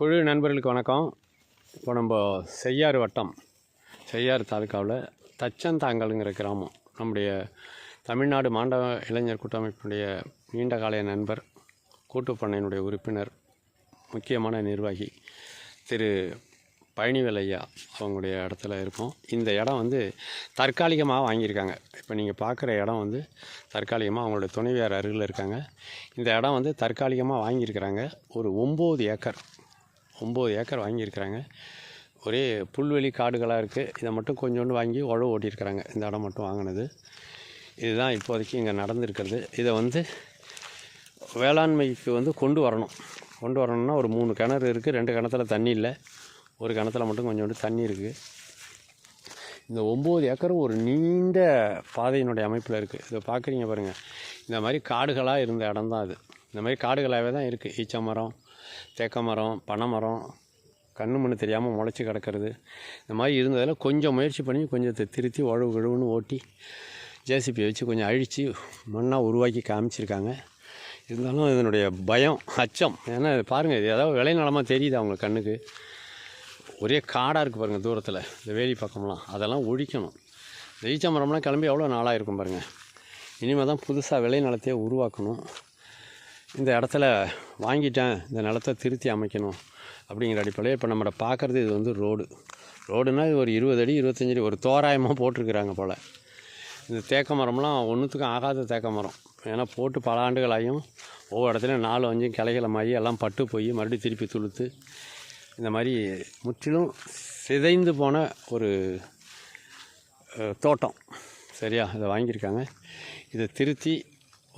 குழு நண்பர்களுக்கு வணக்கம். இப்போ நம்ம செய்யாறு வட்டம் செய்யாறு தாலுக்காவில் தச்சந்தாங்கல்ங்கிற கிராமம் நம்முடைய தமிழ்நாடு மாண்டவ இளைஞர் கூட்டமைப்பினுடைய நீண்டகால நண்பர் கூட்டுப்பண்ணையினுடைய உறுப்பினர் முக்கியமான நிர்வாகி திரு பழனிவேல் ஐயா அவங்களுடைய இடத்துல இருக்கும். இந்த இடம் வந்து தற்காலிகமாக வாங்கியிருக்காங்க. இப்போ நீங்கள் பார்க்குற இடம் வந்து தற்காலிகமாக அவங்களோட துணைவியார் அருகில் இருக்காங்க. இந்த இடம் வந்து தற்காலிகமாக வாங்கியிருக்கிறாங்க. ஒரு ஒம்பது ஏக்கர் ஒம்பது ஏக்கர் வாங்கியிருக்கிறாங்க. ஒரே புல்வெளி காடுகளாக இருக்குது இதை மட்டும் கொஞ்சோண்டு வாங்கி உழவு ஓட்டியிருக்கிறாங்க. இந்த இடம் மட்டும் வாங்கினது. இதுதான் இப்போதைக்கு இங்கே நடந்திருக்கிறது. இதை வந்து வேளாண்மைக்கு வந்து கொண்டு வரணும். கொண்டு வரணும்னா ஒரு மூணு கிணறு இருக்குது ரெண்டு கிணத்துல தண்ணி இல்லை. ஒரு கிணத்துல மட்டும் கொஞ்சோண்டு தண்ணி இருக்குது இந்த ஒம்பது ஏக்கரும் ஒரு நீண்ட பாதையினுடைய அமைப்பில் இருக்குது இதை பார்க்குறீங்க பாருங்கள் இந்த மாதிரி காடுகளாக இருந்த இடம் தான் அது. இந்த மாதிரி காடுகளாகவே தான் இருக்குது ஈச்ச மரம் தேக்க மரம் பனை மரம் கண்ணு மண்ணு தெரியாமல் முளைச்சி கிடக்கிறது. இந்த மாதிரி இருந்ததில் கொஞ்சம் முயற்சி பண்ணி கொஞ்சம் திருத்தி உழவு கிழவுன்னு ஓட்டி ஜேசிபி வச்சு கொஞ்சம் அழித்து மண்ணாக உருவாக்கி காமிச்சிருக்காங்க. இருந்தாலும் இதனுடைய பயம் அச்சம். ஏன்னா இது பாருங்கள் இது ஏதாவது விளைநிலமாக தெரியுது அவங்க கண்ணுக்கு? ஒரே காடாக இருக்குது பாருங்கள் தூரத்தில் இந்த வேலி பக்கம்லாம். அதெல்லாம் ஒழிக்கணும். இந்த மரம்லாம் கிளம்பி எவ்வளோ நாளாக இருக்கும் பாருங்கள் இனிமேல் தான் புதுசாக விளைநிலத்தையே உருவாக்கணும். இந்த இடத்துல வாங்கிட்டேன் இந்த நிலத்தை திருத்தி அமைக்கணும் அப்படிங்கிற அடிப்படையில் இப்போ நம்மளை பார்க்குறது இது வந்து ரோடு. ரோடுனால் இது ஒரு இருபது அடி இருபத்தஞ்சி அடி ஒரு தோராயமாக போட்டிருக்கிறாங்க போல். இந்த தேக்க மரம்லாம் ஒன்றுத்துக்கும் ஆகாத தேக்க மரம். ஏன்னா போட்டு பல ஆண்டுகளாயும் ஒவ்வொரு இடத்துலையும் நாலு அஞ்சும் கிளைகளமாகி எல்லாம் பட்டு போய் மறுபடியும் திருப்பி துளுத்து இந்த மாதிரி முற்றிலும் சிதைந்து போன ஒரு தோட்டம். சரியா? இதை வாங்கியிருக்காங்க. இதை திருத்தி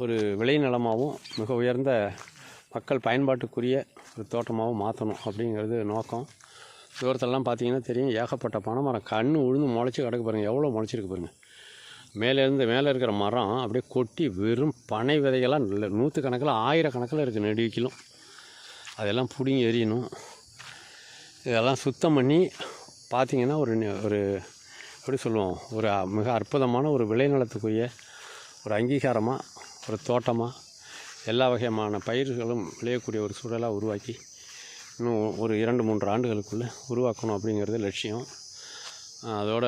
ஒரு விளைநிலமாகவும் மிக உயர்ந்த மக்கள் பயன்பாட்டுக்குரிய ஒரு தோட்டமாகவும் மாற்றணும் அப்படிங்கிறது நோக்கம். தூரத்துலலாம் பார்த்தீங்கன்னா தெரியும். ஏகப்பட்ட பனைமரம் கண்ணு உழுந்து முளைச்சி கிடக்கு பாருங்கள் எவ்வளோ முளைச்சிருக்கு பாருங்கள் மேலேருந்து மேலே இருக்கிற மரம் அப்படியே கொட்டி வெறும் பனை விதைகள்லாம் நல்ல நூற்றுக்கணக்கில் ஆயிரக்கணக்கில் இருக்குது நெடுவிக்கிலும் அதெல்லாம் பிடுங்கி எறியணும். இதெல்லாம் சுத்தம் பண்ணி பார்த்தீங்கன்னா ஒரு நி- ஒரு எப்படி சொல்லுவோம் ஒரு மிக அற்புதமான ஒரு விளைநிலத்துக்குரிய ஒரு அங்கீகாரமாக ஒரு தோட்டமாக எல்லா வகையான பயிர்களும் விளையக்கூடிய ஒரு சூழலாக உருவாக்கி இன்னும் ஒரு இரண்டு மூன்று ஆண்டுகளுக்குள்ளே உருவாக்கணும் அப்படிங்கிறது லட்சியம். அதோட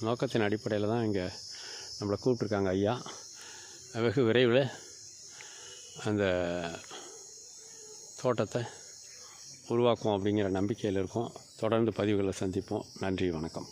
நோக்கத்தின் அடிப்படையில் தான் இங்கே நம்மளை கூப்பிட்ருக்காங்க ஐயா. வெகு விரைவில் அந்த தோட்டத்தை உருவாக்கும் அப்படிங்கிற நம்பிக்கையில் இருக்கோம். தொடர்ந்து பதிவுகளை சந்திப்போம். நன்றி வணக்கம்.